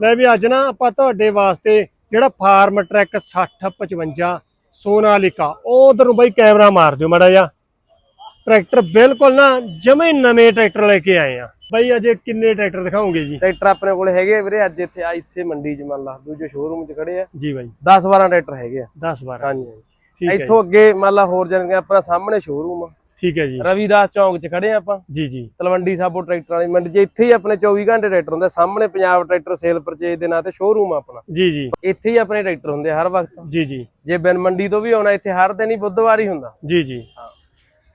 ਲੈ ਵੀ ਅੱਜ ਨਾ ਆਪਾਂ ਤੁਹਾਡੇ ਵਾਸਤੇ ਜਿਹੜਾ ਫਾਰਮ ਟਰੈਕ 6055 ਸੋਨਾਲਿਕਾ ਉਹ ਉਧਰ ਨੂੰ ਬਾਈ ਕੈਮਰਾ ਮਾਰ ਦਿਓ ਮਾੜਾ ਜਿਹਾ। ਟਰੈਕਟਰ ਬਿਲਕੁਲ ਨਾ ਜਮੇ ਨਵੇਂ ਟਰੈਕਟਰ ਲੈ ਕੇ ਆਏ ਆ। ਬਾਈ ਅਜੇ ਕਿੰਨੇ ਟਰੈਕਟਰ ਦਿਖਾਓਗੇ ਜੀ? ਟਰੈਕਟਰ ਆਪਣੇ ਕੋਲੇ ਹੈਗੇ ਆ ਵੀਰੇ ਅੱਜ ਇੱਥੇ ਆ ਇੱਥੇ ਮੰਡੀ 'ਚ ਮੰਨ ਲਾ ਦੂਜੇ ਸ਼ੋਰੂਮ 'ਚ ਖੜੇ ਆ। ਜੀ ਬਾਈ। 10 12 ਟਰੈਕਟਰ ਹੈਗੇ ਆ। 10 12 ਹਾਂਜੀ। ਇੱਥੋਂ ਅੱਗੇ ਮੰਨ ਲਾ ਹੋਰ ਜਾਣਗੇ ਆਪਣਾ ਸਾਹਮਣੇ ਸ਼ੋਰੂਮ ਆ। ਠੀਕ ਹੈ ਜੀ। ਰਵੀਦਾਸ ਚੌਂਕ 'ਚ ਖੜੇ ਆਪਾਂ। ਜੀ ਜੀ। ਤਲਵੰਡੀ ਸਾਬੋ ਟਰੈਕਟਰ ਵਾਲੀ ਮੰਡੀ 'ਚ ਇੱਥੇ ਹੀ ਆਪਣੇ 24 ਘੰਟੇ ਟਰੈਕਟਰ ਹੁੰਦੇ ਸਾਹਮਣੇ ਪੰਜਾਬ ਟਰੈਕਟਰ ਸੇਲ ਪਰਚੇਜ ਦੇ ਨਾਂ ਤੇ ਸ਼ੋਰੂਮ ਆਪਣਾ। ਜੀ ਜੀ। ਇੱਥੇ ਹੀ ਆਪਣੇ ਟਰੈਕਟਰ ਹੁੰਦੇ ਹਰ ਵਕਤ। ਜੀ ਜੀ। ਜੇ ਬਿਨ ਮੰਡੀ ਤੋਂ ਵੀ ਆਉਣਾ ਇੱਥੇ ਹਰ ਦਿਨ ਹੀ ਬੁੱਧਵਾਰ ਹੀ ਹੁੰਦਾ। ਜੀ ਜੀ।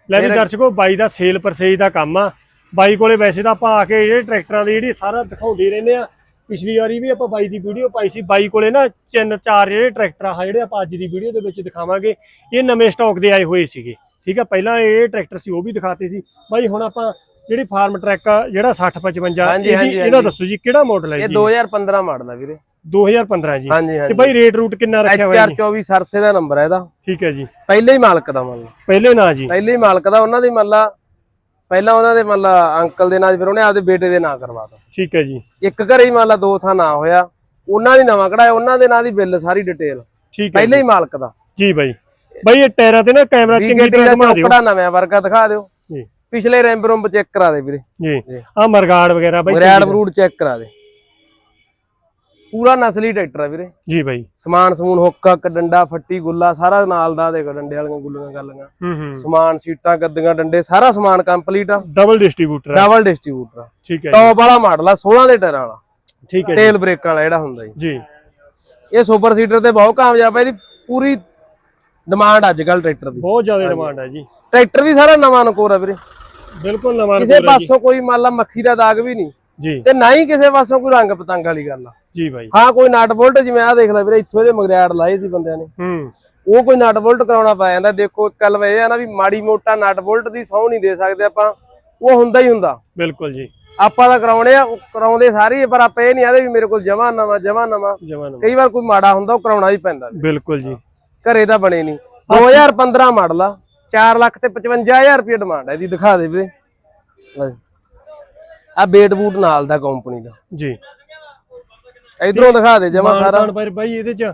ਲੈ ਵੀ ਦਰਸ਼ਕੋ ਬਾਈ ਦਾ ਸੇਲ ਪਰਚੇਜ ਦਾ ਕੰਮ ਆ। ਬਾਈ ਕੋਲੇ ਵੈਸੇ ਤਾਂ ਆਪਾਂ ਆ ਕੇ ਜਿਹੜੇ ਟਰੈਕਟਰਾਂ ਦੀ ਜਿਹੜੀ ਸਾਰਾ ਦਿਖਾਉਂਦੇ ਰਹਿੰਦੇ ਆ। ਪਿਛਲੀ ਵਾਰੀ ਵੀ ਆਪਾਂ ਬਾਈ ਦੀ ਵੀਡੀਓ ਪਾਈ ਸੀ। ਬਾਈ ਕੋਲੇ ਨਾ ਤਿੰਨ ਚਾਰ ਜਿਹੜੇ ਟਰੈਕਟਰ ਆ ਜਿਹੜੇ ਆਪਾਂ ਅੱਜ ਦੀ ਵੀਡੀਓ ਦੇ ਵਿੱਚ ਦਿਖਾਵਾਂਗੇ ਇਹ ਨਵੇਂ ਸਟਾਕ ਦੇ ਆਏ ਹੋਏ ਸੀਗੇ। ਠੀਕ ਆ ਪਹਿਲਾਂ ਇਹ ਟਰੈਕਟਰ ਸੀ ਉਹ ਵੀ ਦਿਖਾਤੇ ਸੀ। ਬਾਈ ਹੁਣ ਆਪਾਂ ਜਿਹੜੀ ਫਾਰਮ ਟਰੈਕ ਆ ਜਿਹੜਾ 6055 ਹਾਂਜੀ, ਇਹਦੀ। ਦੱਸੋ ਜੀ ਕਿਹੜਾ ਮਾਡਲ ਹੈ ਇਹ ਜੀ? 2015 ਮਾਡਲ ਆ ਵੀਰੇ। 2015 ਜੀ। ਹਾਂਜੀ ਤੇ ਬਾਈ ਰੇਟ ਰੂਟ ਕਿੰਨਾ ਰੱਖਿਆ ਹੋਇਆ HR ਜੀ 24 ਸਰਸੇ ਦਾ ਨੰਬਰ ਹੈ ਇਹਦਾ। ਠੀਕ ਹੈ ਜੀ। ਪਹਿਲੇ ਹੀ ਮਾਲਕ ਦਾ ਮੰਨ ਲਾ ਪਹਿਲੇ ਨਾ ਜੀ। ਪਹਿਲੇ ਹੀ ਮਾਲਕ ਦਾ ਉਹਨਾਂ ਦੀ ਮੰਨ ਲਾ ਪਹਿਲਾਂ ਉਹਨਾਂ ਦੇ ਮੰਨ ਲਾ ਅੰਕਲ ਦੇ ਨਾਂ 'ਚ ਫਿਰ ਉਹਨੇ ਆਪਦੇ ਬੇਟੇ ਦੇ ਨਾਂ ਕਰਵਾਤਾ ਠੀਕ ਹੈ ਜੀ। ਇੱਕ ਘਰੇ ਹੀ ਮੰਨ ਲਾ ਦੋ ਥਾਂ ਨਾ ਹੋਇਆ ਉਹਨਾਂ ਦੀ ਨਵਾਂ ਕਢਾਇਆ ਉਹਨਾਂ ਦੇ ਨਾਂ ਦੀ ਬਿੱਲ ਸਾਰੀ ਡਿਟੇਲ ਠੀਕ ਹੈ ਪਹਿਲੇ ਹੀ ਮਾਲਕ ਦਾ। ਜੀ ਬਾਈ। ਬਾਈ ਇਹ ਟਾਇਰਾਂ ਤੇ ਨਾ ਕੈਮਰਾ ਚੰਗੀ ਤਰ੍ਹਾਂ ਦਾ ਘੁਮਾ ਦਿਓ। ਚੌਕੜਾ ਨਵਾਂ ਵਰਗਾ ਦਿਖਾ ਦਿਓ। ਜੀ। ਪਿਛਲੇ ਰੈਂਪ ਰੂਮ ਚੈੱਕ ਕਰਾ ਦੇ ਵੀਰੇ। ਜੀ। ਆ ਮਰਗਾੜ ਵਗੈਰਾ ਬਾਈ ਰੈਡ ਬਰੂਡ ਚੈੱਕ ਕਰਾ ਦੇ। ਪੂਰਾ ਨਸਲੀ ਟਰੈਕਟਰ ਆ ਵੀਰੇ। ਜੀ ਬਾਈ। ਸਮਾਨ ਸਮੂਨ ਹੁੱਕ ਡੰਡਾ ਫੱਟੀ ਗੁੱਲਾ ਸਾਰਾ ਨਾਲ ਦਾ ਦੇਖ ਡੰਡੇ ਵਾਲੀਆਂ ਗੁੱਲੀਆਂ ਗੱਲੀਆਂ। ਸਮਾਨ ਸੀਟਾਂ ਗੱਦੀਆਂ ਡੰਡੇ ਸਾਰਾ ਸਮਾਨ ਕੰਪਲੀਟ ਆ। ਡਬਲ ਡਿਸਟ੍ਰੀਬਿਊਟਰ ਡਬਲ ਡਿਸਟ੍ਰੀਬਿਊਟਰ ਆ। ਠੀਕ ਹੈ ਟੌਪ ਵਾਲਾ ਮਾਡਲ ਆ 16 ਦੇ ਟਾਇਰਾਂ ਵਾਲਾ। ਠੀਕ ਹੈ ਤੇਲ ਬ੍ਰੇਕਾਂ ਵਾਲਾ ਜਿਹੜਾ ਹੁੰਦਾ ਜੀ। ਜੀ। ਇਹ ਸੁਪਰ ਸੀਟਰ ਤੇ ਬਹੁਤ ਕਾਮਯਾਬ ਹੈ ਇਹਦੀ ਪੂਰੀ ਡਿਮਾਂਡ ਅੱਜ ਕੱਲ ਟਰੈਕਟਰ ਦੀ। ਬਹੁਤ ਜ਼ਿਆਦਾ ਡਿਮਾਂਡ ਹੈ ਜੀ। ਟਰੈਕਟਰ ਵੀ ਸਾਰਾ ਨਵਾਂ ਨਕੋਰ ਆ ਵੀਰੇ। ਬਿਲਕੁਲ ਨਵਾਂ ਕਿਸੇ ਪਾਸੋਂ ਕੋਈ ਮੰਨ ਲਾ ਮੱਖੀ ਦਾ ਦਾਗ ਵੀ ਨਹੀਂ। ਜੀ। ਤੇ ਨਾ ਹੀ ਕਿਸੇ ਪਾਸੋਂ ਕੋਈ ਰੰਗ ਪਤੰਗ ਵਾਲੀ ਗੱਲ ਆ। ਜੀ ਬਾਈ। ਹਾਂ ਕੋਈ ਨਟ ਬੋਲਟ ਜਿਵੇਂ ਆ ਦੇਖ ਲੈ ਵੀਰੇ ਇੱਥੋਂ ਇਹਦੇ ਮਗਰਿਆੜ ਲਾਏ ਸੀ ਬੰਦਿਆਂ ਨੇ। ਹੂੰ। ਉਹ ਕੋਈ ਨਟ ਬੋਲਟ ਕਰਾਉਣਾ ਪੈ ਜਾਂਦਾ। ਦੇਖੋ ਇੱਕ ਗੱਲ ਇਹ ਆ ਨਾ ਵੀ ਮਾੜੀ ਮੋਟਾ ਨਟ ਬੋਲਟ ਦੀ ਸੌ ਨਹੀਂ ਦੇ ਸਕਦੇ ਆਪਾਂ। ਉਹ ਹੁੰਦਾ ਹੀ ਹੁੰਦਾ। ਬਿਲਕੁਲ ਜੀ। ਆਪਾਂ ਤਾਂ ਕਰਾਉਣੇ ਆ ਕਰਾਉਂਦੇ ਸਾਰੇ ਪਰ ਆਪਾਂ ਇਹ ਨਹੀਂ ਆਦੇ ਵੀ ਮੇਰੇ ਕੋਲ ਜਮਾ ਨਵਾਂ ਜਮਾ ਨਵਾਂ। ਕਈ ਵਾਰ ਕੋਈ ਮਾੜਾ ਹੁੰਦਾ ਉਹ ਕਰਾਉਣਾ ਹੀ ਪੈਂਦਾ। ਬਿਲਕੁਲ ਜੀ। ਘਰੇ ਤਾਂ ਬਣੇ ਨਹੀਂ। 2015 ਮਾਡਲ ਆ 4 ਲੱਖ ਤੇ 55000 ਰੁਪਏ ਡਿਮਾਂਡ ਹੈ ਇਹਦੀ ਦਿਖਾ ਦੇ ਵੀਰੇ। ਆ ਬੇਟ ਬੂਟ ਨਾਲ ਦਾ ਕੰਪਨੀ ਦਾ। ਜੀ। ਇਧਰੋਂ ਦਿਖਾ ਦੇ ਜਮਾ ਸਾਰਾ। ਬਾਈ ਇਹਦੇ ਚ।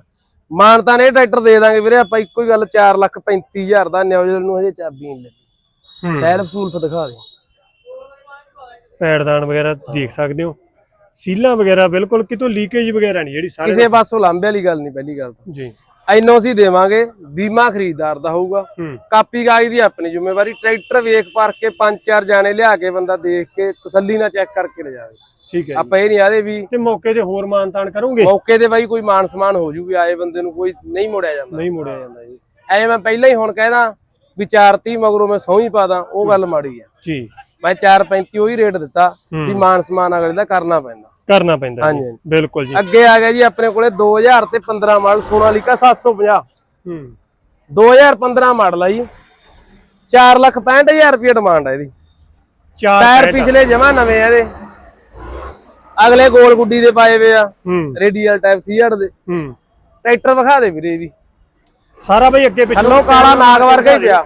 ਮਾਨਤਾ ਨੇ ਟਰੈਕਟਰ ਦੇ ਦਾਂਗੇ ਵੀਰੇ ਆਪਾਂ ਇੱਕੋ ਹੀ ਗੱਲ 4 ਲੱਖ 35000 ਦਾ ਨਿਊਜ਼ਲ ਨੂੰ ਹਜੇ ਚਾਬੀ ਨਹੀਂ ਲੱਗੀ। ਸੈਲਫ ਸੂਲਫ ਦਿਖਾ ਦੇ। ਪੈੜਦਾਨ ਵਗੈਰਾ ਦੇਖ ਸਕਦੇ ਹੋ। ਸੀਲਾਂ ਵਗੈਰਾ ਬਿਲਕੁਲ ਕਿਤੋਂ ਲੀਕੇਜ ਵਗੈਰਾ ਨਹੀਂ ਜਿਹੜੀ ਸਾਰੇ ਕਿਸੇ ਪਾਸੋਂ ਲਾਂਬੇ ਵਾਲੀ ਗੱਲ ਨਹੀਂ ਪਹਿਲੀ ਗੱਲ ਤਾਂ। ਜੀ। ਐਨਓਸੀ ਦੇਵਾਂਗੇ ਬੀਮਾ ਖਰੀਦਦਾਰ ਦਾ ਹੋਊਗਾ। ਕਾਪੀ ਕਾਗਜ਼ ਦੀ ਆਪਣੀ ਜ਼ਿੰਮੇਵਾਰੀ ਟਰੈਕਟਰ ਵੇਖ ਪਰਖ ਕੇ ਪੰਜ ਚਾਰ ਜਾਣੇ ਲਿਆ ਕੇ ਬੰਦਾ ਦੇਖ ਕੇ ਤਸੱਲੀ ਨਾਲ ਚੈੱਕ ਕਰਕੇ ਲੈ ਜਾਵੇ। ਠੀਕ ਹੈ। ਆਪਾਂ ਇਹ ਨਹੀਂ ਆਦੇ ਵੀ ਤੇ ਮੌਕੇ ਤੇ ਹੋਰ ਮਾਨਤਾਨ ਕਰੋਗੇ? ਮੌਕੇ ਤੇ ਬਾਈ ਕੋਈ ਮਾਨ ਸਮਾਨ ਹੋ ਜੂ ਵੀ ਆਏ ਬੰਦੇ ਨੂੰ ਕੋਈ ਨਹੀਂ ਮੋੜਿਆ ਜਾਂਦਾ। ਨਹੀਂ ਮੁੜਿਆ ਜਾਂਦਾ ਜੀ। ਐ ਮੈਂ ਪਹਿਲਾਂ ਹੀ ਹੁਣ ਕਹਿਦਾ ਵੀ 430 ਮਗਰੋਂ ਮੈਂ ਸਹੁੰ ਹੀ ਪਾਦਾ ਉਹ ਗੱਲ ਮਾੜੀ ਆ। ਜੀ। ਮੈਂ 435 ਉਹੀ ਰੇਟ ਦਿੱਤਾ। ਵੀ ਮਾਨ ਸਮਾਨ ਅਗਲੇ ਦਾ ਕਰਨਾ ਪੈਂਦਾ। ਕਰਨਾ ਪੈਂਦਾ ਹਾਂਜੀ, ਜੀ। ਹਾਂਜੀ। ਬਿਲਕੁਲ ਜੀ। ਅੱਗੇ ਆ ਗਿਆ ਜੀ ਆਪਣੇ ਕੋਲੇ 2000 ਤੇ 15 ਮਾਡਲ ਸੋਨਾਲੀਕਾ 750 ਹੂੰ। 2015 ਮਾਡਲ ਆ ਜੀ। 4 ਲੱਖ 65000 ਰੁਪਏ ਡਿਮਾਂਡ ਆ ਇਹਦੀ। ਚਾਰ ਟਾਇਰ। ਪਿਛਲੇ ਜਮਾ ਨਵੇਂ ਆ ਇਹਦੇ। ਅਗਲੇ ਗੋਲ ਗੁੱਡੀ ਦੇ ਪਾਏ ਵੇ ਆ। ਹੂੰ। ਰੇਡੀਅਲ ਟਾਈਪ ਸੀਆਰ ਦੇ। ਹੂੰ। ਟਰੈਕਟਰ ਵਿਖਾ ਦੇ ਵੀਰੇ ਵੀ ਸਾਰਾ ਬਈ ਅੱਗੇ ਪਿੱਛੇ ਥੱਲੋਂ ਕਾਲਾ ਨਾਗ ਵਰਗਾ ਹੀ ਪਿਆ।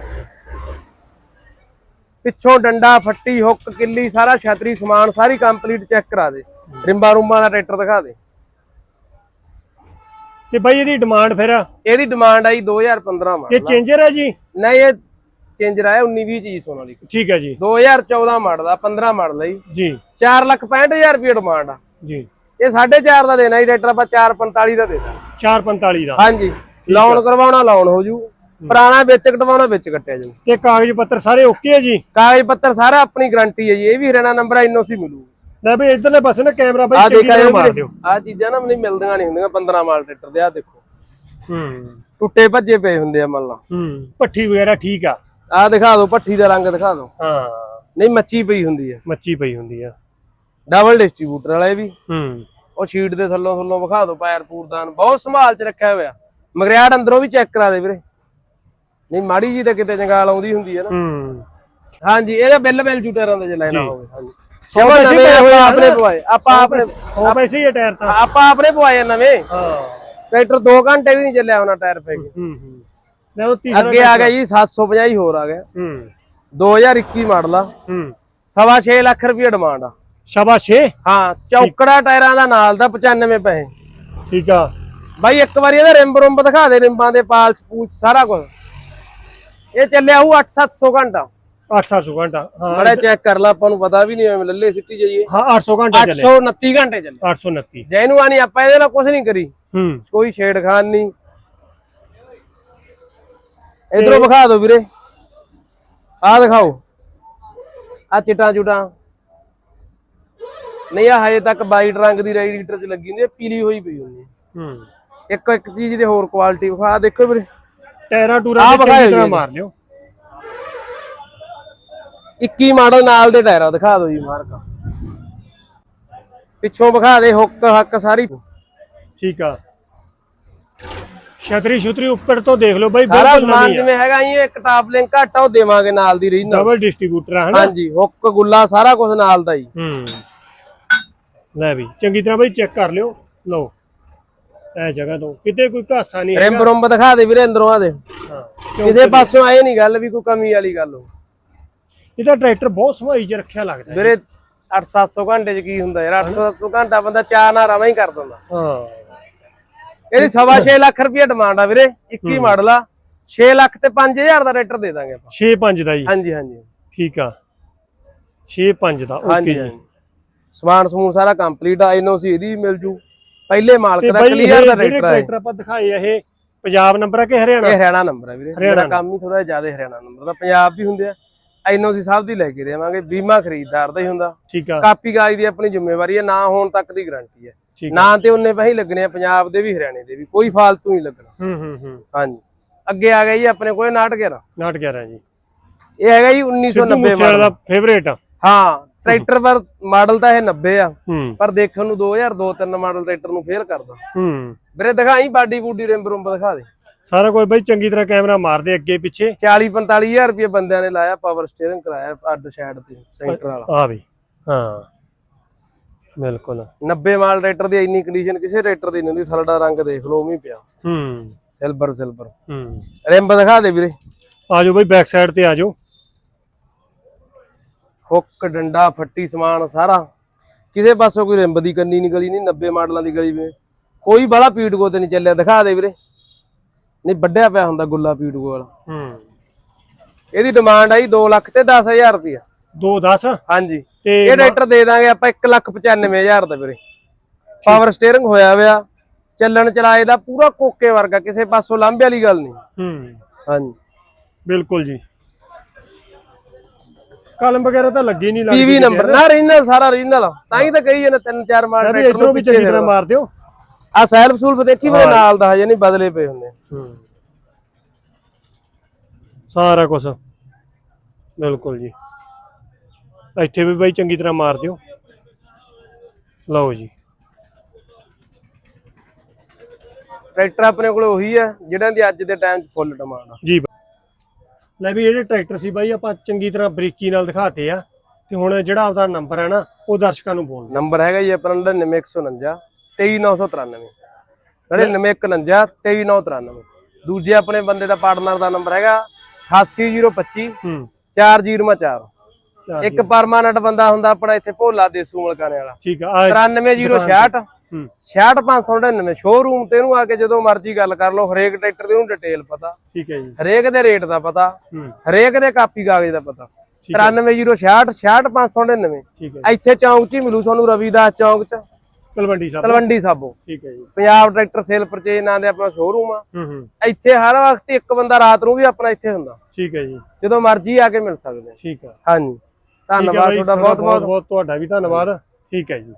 ਪਿੱਛੋਂ ਡੰਡਾ ਫੱਟੀ ਹੁੱਕ ਕਿੱਲੀ ਸਾਰਾ ਛਤਰੀ ਸਮਾਨ ਸਾਰੀ ਕੰਪਲੀਟ ਚੈੱਕ ਕਰਾ ਦੇ। ਰਿੰਬਾ ਰੂੰਬਾਂ ਦਾ ਟਰੈਕਟਰ ਦਿਖਾ ਦੇ। ਤੇ ਬਾਈ ਇਹਦੀ ਡਿਮਾਂਡ ਫਿਰ? ਇਹਦੀ ਡਿਮਾਂਡ ਆਈ 2015 ਇਹ ਮਾਡਲ ਚੇਂਜਰ ਹੈ ਜੀ? ਨਹੀਂ ਇਹ ਚੇਂਜਰ ਆਇਆ 19 20 ਚ ਜੀ ਸੋਨਾਲੀ ਠੀਕ ਹੈ ਜੀ। 2014 ਮਾਡਲ ਆ 15 ਮਾਡਲ ਆ ਜੀ। ਜੀ। 4 ਲੱਖ 65000 ਰੁਪਏ ਡਿਮਾਂਡ ਆ। ਜੀ। ਇਹ 4.5 ਦਾ ਦੇਣਾ ਜੀ ਟਰੈਕਟਰ ਆਪਾਂ 445 ਦਾ ਦੇਣਾ 445 ਦਾ। ਹਾਂਜੀ। ਲੋਨ ਕਰਵਾਉਣਾ ਲੋਨ ਹੋ ਜੂ। ਪੁਰਾਣਾ ਵਿੱਚ ਕਟਵਾਉਣਾ ਵਿੱਚ ਕੱਟਿਆ ਜਾਊ। ਤੇ ਕਾਗਜ਼ ਪੱਤਰ ਸਾਰੇ ਓਕੇ ਹੈ ਜੀ? ਕਾਗਜ਼ ਪੱਤਰ ਸਾਰਾ ਆਪਣੀ ਗਾਰੰਟੀ ਹੈ ਜੀ। ਇਹ ਵੀ ਹਰਿਆਣਾ ਨੰਬਰ ਐਨਓਸੀ ਮਿਲੂ। ਲੈ ਬਈ ਇਧਰਲੇ ਪਾਸੇ ਨਾ ਕੈਮਰਾ ਆ ਬਾਈ ਚੰਗੀ ਦੇਖਾ ਤਰ੍ਹਾਂ ਮਾਰ ਦਿਓ ਆ ਚੀਜ਼ਾਂ ਨਾ ਮੈਨੂੰ ਮਿਲਦੀਆਂ ਨਹੀਂ ਹੁੰਦੀਆਂ 15 ਮਾਲ ਟਰੈਕਟਰ ਦੇ ਆ ਦੇਖੋ। ਹੂੰ। ਟੁੱਟੇ ਭੱਜੇ ਪਏ ਹੁੰਦੇ ਆ ਮੱਲਾ। ਹੂੰ ਪੱਠੀ ਵਗੈਰਾ ਠੀਕ ਆ। ਆ ਦਿਖਾ ਦਿਓ ਪੱਠੀ ਦਾ ਰੰਗ ਦਿਖਾ ਦਿਓ। ਹਾਂ। ਨਹੀਂ ਮੱਚੀ ਪਈ ਹੁੰਦੀ ਹੈ ਮੱਚੀ ਪਈ ਹੁੰਦੀ ਆ। ਡਬਲ ਡਿਸਟ੍ਰੀਬਿਊਟਰ ਵਾਲਾ ਇਹ ਵੀ। ਹੂੰ। ਉਹ ਸ਼ੀਟ ਦੇ ਥੱਲੋਂ ਥੱਲੋਂ ਵਿਖਾ ਦਿਓ ਪੈਰ ਪੂਰਦਾਨ ਬਹੁਤ ਸੰਭਾਲ ਚ ਰੱਖਿਆ ਹੋਇਆ। ਮਗਰਿਆੜ ਅੰਦਰੋਂ ਵੀ ਚੈੱਕ ਕਰਾ ਦੇ ਵੀਰੇ। ਨਹੀਂ ਮਾੜੀ ਜੀ ਤਾਂ ਕਿਤੇ ਜੰਗਾਲ ਆਉਂਦੀ ਹੁੰਦੀ ਹੈ ਨਾ। ਹੂੰ। ਹਾਂਜੀ ਇਹਦਾ ਬਿੱਲ ਬਿੱਲ ਜੂਟਰਾਂ ਦਾ ਜੇ ਲੈਣਾ ਹੋਵੇ ਹਾਂਜੀ। ਸੌ ਜਮਾਂ ਪੈਸੇ ਨਵੇਂ ਪਏ ਹੋਏ ਆ ਆਪਣੇ ਨਾ। ਪਵਾਏ ਆਪਾਂ ਆਪਣੇ 100 ਪੈਸੇ ਹੀ ਆ ਟਾਇਰ ਤਾਂ। ਆਪਾਂ ਆਪਣੇ ਪਵਾਏ ਆ ਨਵੇਂ। ਹਾਂ। ਟਰੈਕਟਰ 2 ਘੰਟੇ ਵੀ ਨਹੀਂ ਚੱਲਿਆ ਉਹਨਾਂ ਟਾਇਰ ਪੈ ਗਏ ਹੂੰ ਹੂੰ ਲੈ ਉਹ ਤੀਸਰਾ ਅੱਗੇ ਆ ਗਿਆ ਜੀ 750 ਹੀ ਹੋਰ ਆ ਗਿਆ। ਹੂੰ। 2021 ਮਾਡਲ ਆ। ਹੂੰ। ਸਵਾ 6 ਲੱਖ ਰੁਪਏ ਡਿਮਾਂਡ ਆ। ਸ਼ਬਾ 6 ਹਾਂ ਚੌਕੜਾ ਟਾਇਰਾਂ ਦਾ ਨਾਲ ਦਾ 95 ਪੈਸੇ। ਠੀਕ ਆ। ਬਾਈ ਇੱਕ ਵਾਰੀ ਇਹਦਾ ਰਿੰਬ ਰੁੰਬ ਦਿਖਾ ਦੇ ਰਿੰਬਾਂ ਦੇ ਪਾਲਸ ਪੂਛ ਸਾਰਾ ਕੁਝ ਇਹ ਚੱਲਿਆ ਹੋਊ 8-700 ਘੰਟਾ। 800 ਘੰਟਾ। ਹਾਂ ਬੜਾ ਚੈੱਕ ਕਰ ਲਾ ਆਪਾਂ ਨੂੰ ਪਤਾ ਵੀ ਨਹੀਂ ਐਵੇਂ ਲੱਲੇ ਸਿੱਟੀ ਜਾਈਏ। ਹਾਂ 800 ਘੰਟਾ ਚੱਲੇ। 829 ਘੰਟੇ ਚੱਲੇ। 829 ਜੈਨੂੰ ਆਣੀ ਆਪਾਂ ਇਹਦੇ ਨਾਲ ਕੁਝ ਨਹੀਂ ਕਰੀ। ਹੂੰ। ਕੋਈ ਛੇੜਖਾਨ ਨਹੀਂ। ਇਧਰੋਂ ਵਿਖਾ ਦਿਓ ਵੀਰੇ। ਆਹ ਦਿਖਾਓ। ਆ ਚਿਟਾ ਚੁਟਾ। ਨਹੀਂ ਆ ਹਜੇ ਤੱਕ ਵਾਈਟ ਰੰਗ ਦੀ ਰੇਡੀਏਟਰ 'ਚ ਲੱਗੀ ਹੁੰਦੀ ਹੈ ਪੀਲੀ ਹੋਈ ਪਈ ਹੁੰਦੀ ਹੈ। ਹੂੰ। ਇੱਕ ਇੱਕ ਚੀਜ਼ ਦੀ ਹੋਰ ਕੁਆਲਿਟੀ ਵਿਖਾ ਦੇਖੋ ਵੀਰੇ। ਟਾਇਰਾਂ ਟੂਰਾਂ ਤੇ ਚੰਗੀ ਤਰ੍ਹਾਂ। ਮਾਰ ਲਿਓ। 21 ਮਾਡਲ ਨਾਲ ਦੇ ਟਾਇਰਾਂ ਦਿਖਾ ਦਿਓ ਜੀ ਮਾਰਕਾ। ਪਿੱਛੋਂ ਵਿਖਾ ਦੇ ਹੁੱਕ ਹੱਕ ਸਾਰੀ। ਠੀਕ ਆ। ਛਤਰੀ ਛੁਤਰੀ ਉੱਪਰ ਤੋਂ ਦੇਖ ਲਓ ਬਾਈ ਸਾਰਾ ਬਿਲਕੁਲ ਸਮਾਨ ਜਿਵੇਂ ਹੈਗਾ ਇਹ ਇੱਕ ਟਾਪ ਲਿੰਕ ਘੱਟ ਉਹ ਦੇਵਾਂਗੇ ਨਾਲ ਦੀ ਰੀਨ ਡਬਲ ਡਿਸਟ੍ਰੀਬਿਊਟਰ ਆ ਹਨਾ? ਹਾਂਜੀ ਹੁੱਕ ਗੁੱਲਾ ਸਾਰਾ ਕੁਝ ਨਾਲ ਦਾ ਹੀ ਹੂੰ। ਲੈ ਵੀ ਚੰਗੀ ਤਰ੍ਹਾਂ ਬਾਈ ਚੈੱਕ ਕਰ ਲਿਓ। ਲਓ ਇਹ ਜਗ੍ਹਾ ਤੋਂ। ਕਿਤੇ ਕੋਈ ਘਾਸਾ ਨਹੀਂ ਰਿੰਬ ਰੁੰਬ ਦਿਖਾ ਦੇ ਵੀਰੇ ਅੰਦਰੋਂ ਆ ਦੇ। ਹਾਂ ਕਿਸੇ ਪਾਸੋਂ ਆਏ ਨਹੀਂ ਗੱਲ ਵੀ ਕੋਈ ਕਮੀ ਵਾਲੀ ਗੱਲ ਹੋ। ਇਹਦਾ ਟਰੈਕਟਰ ਬਹੁਤ ਸਮਾਈ ਚ ਰੱਖਿਆ ਲੱਗਦਾ। ਵੀਰੇ 8-700 ਘੰਟੇ ਚ ਕੀ ਹੁੰਦਾ ਯਾਰ? 800 ਘੰਟਾ ਬੰਦਾ ਚਾਹ ਨਾ ਰਵਾਂ ਹੀ ਕਰ ਦਿੰਦਾ। ਹਾਂ। ਇਹਦੀ ਸਵਾ 6 ਲੱਖ ਰੁਪਏ ਡਿਮਾਂਡ ਆ ਵੀਰੇ 21 ਮਾਡਲ ਆ। 6 ਲੱਖ ਤੇ 5000 ਦਾ ਰੇਟਰ ਦੇ ਦਾਂਗੇ ਆਪਾਂ। 6.5 ਦਾ ਜੀ। ਹਾਂਜੀ ਹਾਂਜੀ। ਠੀਕ ਆ। 6.5 ਦਾ ਓਕੇ ਜੀ। ਸਮਾਨ ਸਮੂਨ ਸਾਰਾ ਕੰਪਲੀਟ ਆ ਐਨਓਸੀ ਇਹਦੀ ਮਿਲ ਜੂ। ਪਹਿਲੇ ਮਾਲਕ ਦਾ ਕਲੀਅਰ ਦਾ ਰੇਟਰ ਹੈ ਟਰੈਕਟਰ ਆਪਾਂ ਦਿਖਾਏ ਆ ਇਹ ਪੰਜਾਬ ਨੰਬਰ ਆ ਕਿ ਹਰਿਆਣਾ? ਇਹ ਹਰਿਆਣਾ ਨੰਬਰ ਹੈ ਵੀਰੇ। ਮੇਰਾ ਕੰਮ ਹੀ ਥੋੜਾ ਜ਼ਿਆਦਾ ਹਰਿਆਣਾ ਨੰਬਰ ਦਾ। ਪੰਜਾਬ ਵੀ ਹੁੰਦੇ ਆ। ਐਨਓਸੀ ਸਾਹਿਬ ਦੀ ਲੈ ਕੇ ਦੇਵਾਂਗੇ ਬੀਮਾ ਖਰੀਦਦਾਰ ਦਾ ਹੀ ਹੁੰਦਾ। ਠੀਕ ਆ। ਕਾਪੀ ਕਾਗਜ਼ ਦੀ ਆਪਣੀ ਜ਼ਿੰਮੇਵਾਰੀ ਹੈ ਨਾ ਹੋਣ ਤੱਕ ਦੀ ਗਾਰੰਟੀ ਹੈ। ਨਾ ਤੇ ਉਹਨੇ ਪੈਸੇ ਲੱਗਣੇ ਆ ਪੰਜਾਬ ਦੇ ਵੀ ਹਰਿਆਣੇ ਦੇ ਵੀ ਕੋਈ ਫਾਲਤੂ ਨਹੀਂ ਲੱਗਣਾ। ਹੂੰ ਹੂੰ ਹੂੰ। ਹਾਂਜੀ। ਅੱਗੇ ਆ ਗਿਆ ਜੀ ਆਪਣੇ ਕੋਲ 911 ਨਾਟ 11 ਜੀ। ਇਹ ਹੈਗਾ ਜੀ ਸਿੱਧੂ 1990 ਮੂਸੇਵਾਲੇ ਮਾਡਲ ਦਾ ਫੇਵਰੇਟ ਆ। ਹਾਂ ਟਰੈਕਟਰ ਪਰ ਮਾਡਲ ਤਾਂ ਇਹ 90 ਆ ਪਰ ਦੇਖਣ ਨੂੰ 2002 3 ਮਾਡਲ ਟਰੈਕਟਰ ਨੂੰ ਫੇਲ ਕਰਦਾ। ਹੂੰ। ਵੀਰੇ ਦਿਖਾਈ ਬਾਡੀ ਬੂਡੀ ਰਿੰਬ ਰੁੰਬ ਦਿਖਾ ਦੇ। ਸਾਰਾ ਕੁਝ ਬਾਈ ਚੰਗੀ ਤਰ੍ਹਾਂ ਕੈਮਰਾ ਮਾਰਦੇ ਅੱਗੇ ਪਿੱਛੇ। 40 45000 ਰੁਪਏ ਬੰਦਿਆਂ ਨੇ ਲਾਇਆ ਪਾਵਰ ਸਟੀਅਰਿੰਗ ਕਰਾਇਆ ਅੱਡ ਸਾਈਡ ਤੇ ਸੈਂਟਰ ਵਾਲਾ। ਆ ਵੀ ਹਾਂ। ਬਿਲਕੁਲ। 90 ਮਾਡਲ ਟਰੈਕਟਰ ਦੀ ਇੰਨੀ ਕੰਡੀਸ਼ਨ ਕਿਸੇ ਟਰੈਕਟਰ ਦੀ ਨਹੀਂ ਹੁੰਦੀ ਸਲਡਾ ਰੰਗ ਦੇਖ ਲਓ ਉਵੇਂ ਪਿਆ। ਹੂੰ। ਸਿਲਵਰ ਸਿਲਵਰ ਹੂੰ। ਰਿੰਬ ਦਿਖਾ ਦੇ ਵੀਰੇ। ਆ ਜਾਓ ਬਾਈ ਬੈਕ ਸਾਈਡ ਤੇ ਆ ਜਾਓ। ਹੁੱਕ ਡੰਡਾ ਫੱਟੀ ਸਮਾਨ ਸਾਰਾ। ਕਿਸੇ ਪਾਸੋਂ ਕੋਈ ਰਿੰਬ ਦੀ ਕੰਨੀ ਨਹੀਂ ਗਲੀ ਨਹੀਂ 90 ਮਾਡਲਾਂ ਦੀ ਗਲੀ ਵੇ। ਕੋਈ ਬੜਾ ਪੀਟਕੋ ਤੇ ਨਹੀਂ ਚੱਲਿਆ ਦਿਖਾ ਦੇ ਵੀਰੇ। ਨਹੀਂ ਵੱਡਿਆ ਪਿਆ ਹੁੰਦਾ ਗੁੱਲਾ ਪੀਟਕੋ ਵਾਲਾ ਹੂੰ। ਇਹਦੀ ਡਿਮਾਂਡ ਆਈ 2 ਲੱਖ ਤੇ 10000 ਰੁਪਇਆ। 2 10 ਹਾਂਜੀ। ਇਹ ਟਰੈਕਟਰ ਦੇ ਦਾਂਗੇ ਆਪਾਂ 1 ਲੱਖ 95000 ਦਾ ਵੀਰੇ। ਪਾਵਰ ਸਟੀਅਰਿੰਗ ਹੋਇਆ ਹੋਇਆ। ਚੱਲਣ ਚਲਾਏ ਦਾ ਪੂਰਾ ਕੋਕੇ ਵਰਗਾ ਕਿਸੇ ਪਾਸੋਂ ਲਾਂਭੇ ਵਾਲੀ ਗੱਲ ਨਹੀਂ ਹੂੰ। ਹਾਂਜੀ। ਬਿਲਕੁਲ ਜੀ। ਕਲਮ ਵਗੈਰਾ ਤਾਂ ਲੱਗੀ ਨਹੀਂ ਲੱਗਦੀ ਪੀਵੀ ਨੰਬਰ ਨਾ ਰੀਜਨਲ ਸਾਰਾ ਰੀਜਨਲ ਤਾਂ ਹੀ ਤਾਂ ਕਹੀ ਜਾਂਦੇ ਤਿੰਨ ਚਾਰ ਵੀ ਟਰੈਕਟਰ ਇਧਰੋਂ ਨੂੰ ਵੀ ਚੰਗੀ ਤਰ੍ਹਾਂ ਮਾਰ ਦਿਓ। ਆ ਸੈਲਫ ਸੂਲਫ ਦੇਖੀ ਮੇਰੇ ਨਾਲ ਦਾ ਹਜੇ ਨਹੀਂ ਬਦਲੇ ਪਏ ਹੁੰਦੇ। ਸਾਰਾ ਕੁਝ ਬਿਲਕੁਲ ਜੀ। ਇੱਥੇ ਵੀ ਬਾਈ ਚੰਗੀ ਤਰ੍ਹਾਂ ਮਾਰ ਦਿਓ। ਲਓ ਜੀ। ਟਰੈਕਟਰ ਆਪਣੇ ਕੋਲ ਉਹੀ ਹੈ ਜਿਹੜਾ ਦੀ ਅੱਜ ਦੇ ਟਾਈਮ 'ਚ ਫੁੱਲ ਡਿਮਾਂਡ ਆ। ਜੀ। ਲੈ ਵੀ ਜਿਹੜੇ ਟਰੈਕਟਰ ਸੀ ਬਾਈ ਆਪਾਂ ਚੰਗੀ ਤਰ੍ਹਾਂ ਬਰੀਕੀ ਨਾਲ ਦਿਖਾਤੇ ਆ। ਤੇ ਹੁਣ ਜਿਹੜਾ ਆਪਦਾ ਨੰਬਰ ਹੈ ਨਾ ਉਹ ਦਰਸ਼ਕਾਂ ਨੂੰ ਬੋਲ। ਨੰਬਰ ਹੈਗਾ ਜੀ ਆਪਣਾ 99149 23993 99149 23993 ਦੂਜੇ ਆਪਣੇ ਬੰਦੇ ਦਾ ਪਾਰਟਨਰ ਦਾ ਨੰਬਰ ਹੈਗਾ 88025 ਹੂੰ। 4004 ਚਾਰ। ਇੱਕ ਪਰਮਾਨੈਂਟ ਬੰਦਾ ਹੁੰਦਾ ਆਪਣਾ ਇੱਥੇ ਭੋਲਾ ਦੇਸੂ ਮਲਕਾਣੇ ਵਾਲਾ। ਠੀਕ ਆ ਆ 93066 ਹੂੰ 66599 ਸ਼ੋਰੂਮ ਤੇ ਇਹਨੂੰ ਆ ਕੇ ਜਦੋਂ ਮਰਜ਼ੀ ਗੱਲ ਕਰ ਲਓ ਹਰੇਕ ਟਰੈਕਟਰ ਦੀ ਉਹਨੂੰ ਡਿਟੇਲ ਪਤਾ। ਠੀਕ ਹੈ ਜੀ। ਹਰੇਕ ਦੇ ਰੇਟ ਦਾ ਪਤਾ। ਹੂੰ। ਹਰੇਕ ਦੇ ਕਾਪੀ ਕਾਗਜ਼ ਦਾ ਪਤਾ। 93066 66599 ਠੀਕ ਹੈ ਇੱਥੇ ਚੌਂਕ 'ਚ ਹੀ ਮਿਲੂ ਤੁਹਾਨੂੰ ਰਵੀਦਾਸ ਚੌਂਕ 'ਚ। ਤਲਵੰਡੀ ਸਾਹਿਬ ਤਲਵੰਡੀ ਸਾਬੋ। ਠੀਕ ਹੈ ਜੀ। ਪੰਜਾਬ ਟਰੈਕਟਰ ਸੇਲ ਪਰਚੇਜ ਨਾਂ ਦੇ ਆਪਣਾ ਸ਼ੋਰੂਮ ਆ। ਹੂੰ ਹੂੰ। ਇੱਥੇ ਹਰ ਵਕਤ ਇੱਕ ਬੰਦਾ ਰਾਤ ਨੂੰ ਵੀ ਆਪਣਾ ਇੱਥੇ ਹੁੰਦਾ। ਠੀਕ ਹੈ ਜੀ। ਜਦੋਂ ਮਰਜ਼ੀ ਆ ਕੇ ਮਿਲ ਸਕਦੇ ਆ। ਠੀਕ ਆ ਹਾਂਜੀ। ਹੈ ਧੰਨਵਾਦ ਤੁਹਾਡਾ ਬਹੁਤ ਬਹੁਤ ਬਹੁਤ ਤੁਹਾਡਾ ਵੀ ਧੰਨਵਾਦ। ਠੀਕ ਹੈ ਜੀ।